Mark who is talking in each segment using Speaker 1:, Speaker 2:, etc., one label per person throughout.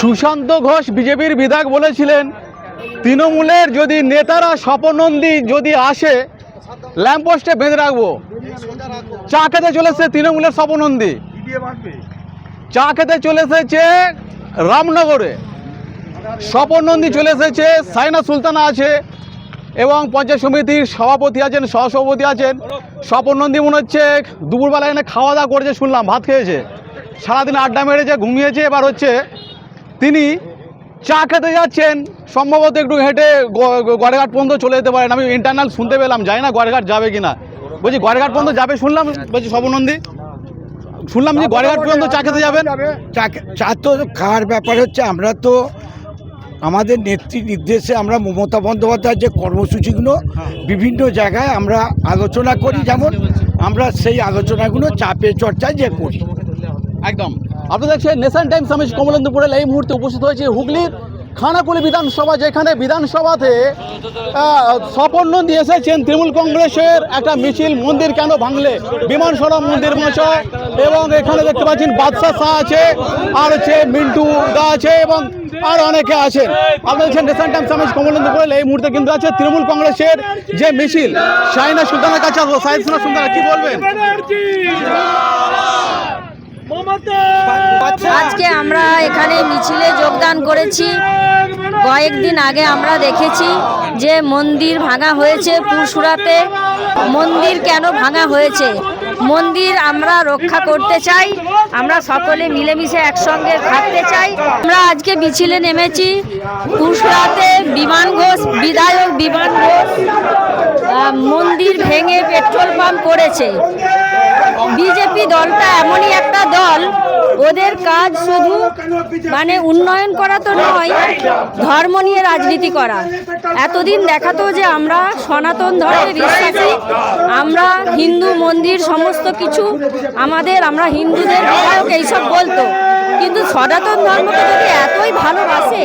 Speaker 1: সুশান্ত ঘোষ বিজেপির বিধায়ক বলেছিলেন, তৃণমূলের যদি নেতারা স্বপনন্দী যদি আসে ল্যাম্পপোস্টে বেঁধে রাখব। চা খেতে চলেছে তৃণমূলের স্বপনন্দী। চা খেতে চলে এসেছে রামনগরে। স্বপন নন্দী চলে এসেছে, সাইনা সুলতানা আছে এবং পঞ্চায়েত সমিতির সভাপতি আছেন, সহসভাপতি আছেন। স্বপন নন্দী মনে হচ্ছে দুপুরবেলা এনে খাওয়া দাওয়া করেছে, শুনলাম, ভাত খেয়েছে। সারাদিন আড্ডা মেরেছে, ঘুমিয়েছে, এবার হচ্ছে তিনি চা খেতে যাচ্ছেন। সম্ভবত একটু হেঁটে গড়েঘাট পর্যন্ত চলে যেতে পারেন। আমি ইন্টারনাল শুনতে পেলাম, জানি না গড়েঘাট যাবে কি না বলছি, গড়েঘাট পর্যন্ত যাবে শুনলাম, বলছি স্বপন নন্দী শুনলাম যে গড়েঘাট পর্যন্ত চা খেতে যাবেন।
Speaker 2: চা চা তো খাওয়ার ব্যাপার হচ্ছে, আমরা তো আমাদের নেত্রী নির্দেশে আমরা মমতা বন্দ্যোপাধ্যায়ের যে কর্মসূচিগুলো বিভিন্ন জায়গায় আমরা আলোচনা করি, যেমন আমরা সেই আলোচনাগুলো চাপে চর্চায় যে করি।
Speaker 1: একদম। আপনি দেখছেন নেশন টাইমস আমি কমলেন্দুপুরের এই মুহূর্তে উপস্থিত হয়েছে হুগলির খানাকুলি বিধানসভা, যেখানে বিধানসভাতে স্বপন নন্দী এসেছেন তৃণমূল কংগ্রেসের একটা মিছিল, মন্দির কেন ভাঙলে? বিমান সড়ক, মন্দির মঞ্চ এবং এখানে দেখতে পাচ্ছেন বাদশাহ শাহ আছে, আর হচ্ছে মিন্টু দা আছে, এবং আর অনেকে আছেন। আপনি দেখছেন নেশন টাইমস আমি কমলেন্দুপুরের এই মুহূর্তে কিন্তু আছে তৃণমূল কংগ্রেসের যে মিছিল। শাহিনা সুলতানের কাছে আসব। সাইন্সনা সুলতানা, কি বলবেন
Speaker 3: আজকে আমরা এখানে মিছিলে যোগদান করেছি। কয়েকদিন আগে আমরা দেখেছি যে মন্দির ভাঙা হয়েছে পুরসুরাতে। মন্দির কেন ভাঙা হয়েছে? মন্দির আমরা রক্ষা করতে চাই। আমরা সকলে মিলেমিশে একসঙ্গে থাকতে চাই। আমরা আজকে মিছিলে নেমেছি। পুরসুরাতে বিমান ঘোষ, বিধায়ক বিমান ঘোষ মন্দির ভেঙে পেট্রোল পাম্প করেছে। বিজেপি দলটা এমনই একটা দল, ওদের কাজ শুধু মানে উন্নয়ন করা তো নয়, ধর্ম নিয়ে রাজনীতি করা। এতদিন দেখাতো যে আমরা সনাতন ধর্মে বিশ্বাসী, আমরা হিন্দু মন্দির সমস্ত কিছু আমাদের, আমরা হিন্দুদের বিধায়ক এইসব বলতো। কিন্তু সনাতন ধর্মকে যদি এতই ভালোবাসে,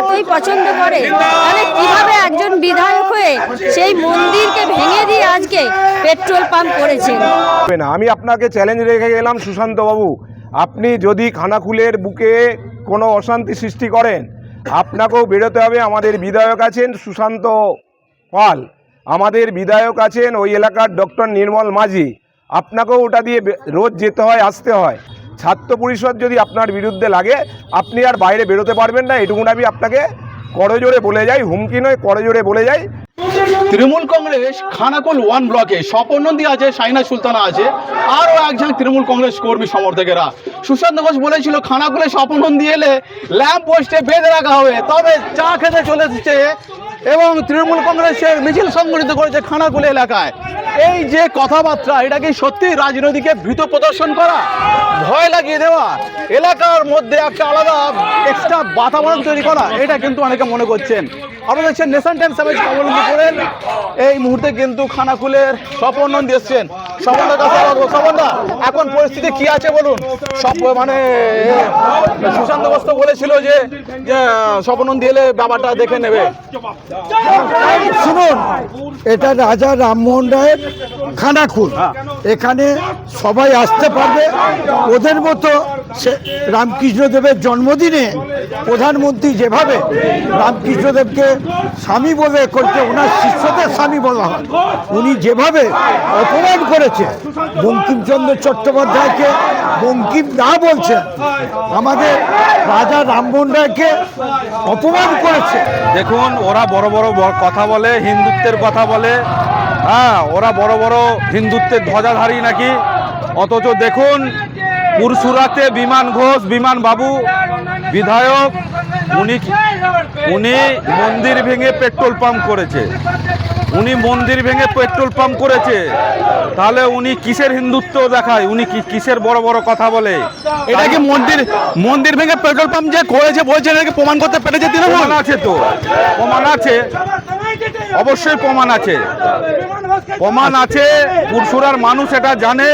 Speaker 3: এতই পছন্দ করে, তাহলে কীভাবে একজন বিধায়ক হয়ে সেই মন্দিরকে ভেঙে দিয়ে আজকে পেট্রোল পাম্প করেছেন।
Speaker 4: না, আমি আপনাকে চ্যালেঞ্জ রেখে গেলাম সুশান্ত বাবু আপনি যদি খানাকুলের বুকে কোনো অশান্তি সৃষ্টি করেন, আপনাকেও বেরোতে হবে। আমাদের বিধায়ক আছেন সুশান্ত পাল। আমাদের বিধায়ক আছেন ওই এলাকার ডক্টর নির্মল মাঝি। আপনাকেও ওটা দিয়ে রোজ যেতে হয়, আসতে হয়। ছাত্র পরিষদ যদি আপনার বিরুদ্ধে লাগে, আপনি আর বাইরে বেরোতে পারবেন না। এটুকুন আমি আপনাকে করজোরে বলে যাই, হুমকি নয় করজোরে বলে যাই।
Speaker 1: তৃণমূল কংগ্রেস খানাকুল ওয়ান ব্লকে স্বপন নন্দী আছে, সাইনা সুলতানা আছে, আরও একজন তৃণমূল কংগ্রেস কর্মী সমর্থকেরা। সুশান্ত ঘোষ বলেছিল, খানাকুলে স্বপন নন্দী এলে ল্যাম্প পোস্টে বেঁধে রাখা হবে। তবে চা খেতে চলে এসেছে এবং তৃণমূল কংগ্রেসের মিছিল সংগঠিত করেছে খানাকুল এলাকায়। এই যে কথাবার্তা, এটা কি সত্যি রাজনৈতিকে ভীত প্রদর্শন করা? লাগিয়ে দেওয়া। এলাকার মধ্যে একটা আলাদা এক্সট্রা বাতাবরণ তৈরি করা, এটা কিন্তু অনেকে মনে করছেন। আপনারা দেখছেন নেশন টাইমস সাবেজ অবলম্বন করেন এই মুহূর্তে কিন্তু খানাকুলের স্বপন নন্দী স্বপনদার কাছে আসব। স্বপনদা এখন পরিস্থিতি কি আছে বলুন? সব মানে সুশান্ত বস্ত বলেছিল যে যে দিলে ব্যাপারটা দেখে নেবে।
Speaker 2: শুনুন, এটা রাজা রামমোহন রায়ের খানাখুন এখানে সবাই আসতে পারবে, ওদের মতো রামকৃষ্ণদেবের জন্মদিনে প্রধানমন্ত্রী যেভাবে রামকৃষ্ণদেবকে স্বামী বলে করছে, ওনার শিষ্যদের স্বামী বলা হয়, উনি যেভাবে অপমান করেছে, বঙ্কিমচন্দ্র চট্টোপাধ্যায়কে বঙ্কিম না বলছেন, আমাদের রাজা রামমোহন রায়কে অপমান করেছে।
Speaker 5: দেখুন, ওরা বড় বড় কথা বলে, হিন্দুত্বের কথা বলে হ্যাঁ ওরা বড় বড় হিন্দুত্বের ধ্বজাধারী নাকি? অথচ দেখুন পুরসুরাতে বিমান ঘোষ বিমান বাবু বিধায়ক উনি উনি মন্দির ভেঙে পেট্রোল পাম্প করেছে। উনি মন্দির ভেঙে পেট্রোল পাম্প করেছে। তাহলে উনি কিসের হিন্দুত্ব দেখায়? উনি কি কিসের বড় বড় কথা বলে?
Speaker 1: এটা কি মন্দির মন্দির ভেঙে পেট্রোল পাম্প যে করেছে বলছেন এটাকে প্রমাণ করতে পেরেছে
Speaker 5: প্রমাণ আছে তো। প্রমাণ আছে। অবশ্যই প্রমাণ আছে। প্রমাণ আছে। পুরসুরার মানুষ এটা জানে।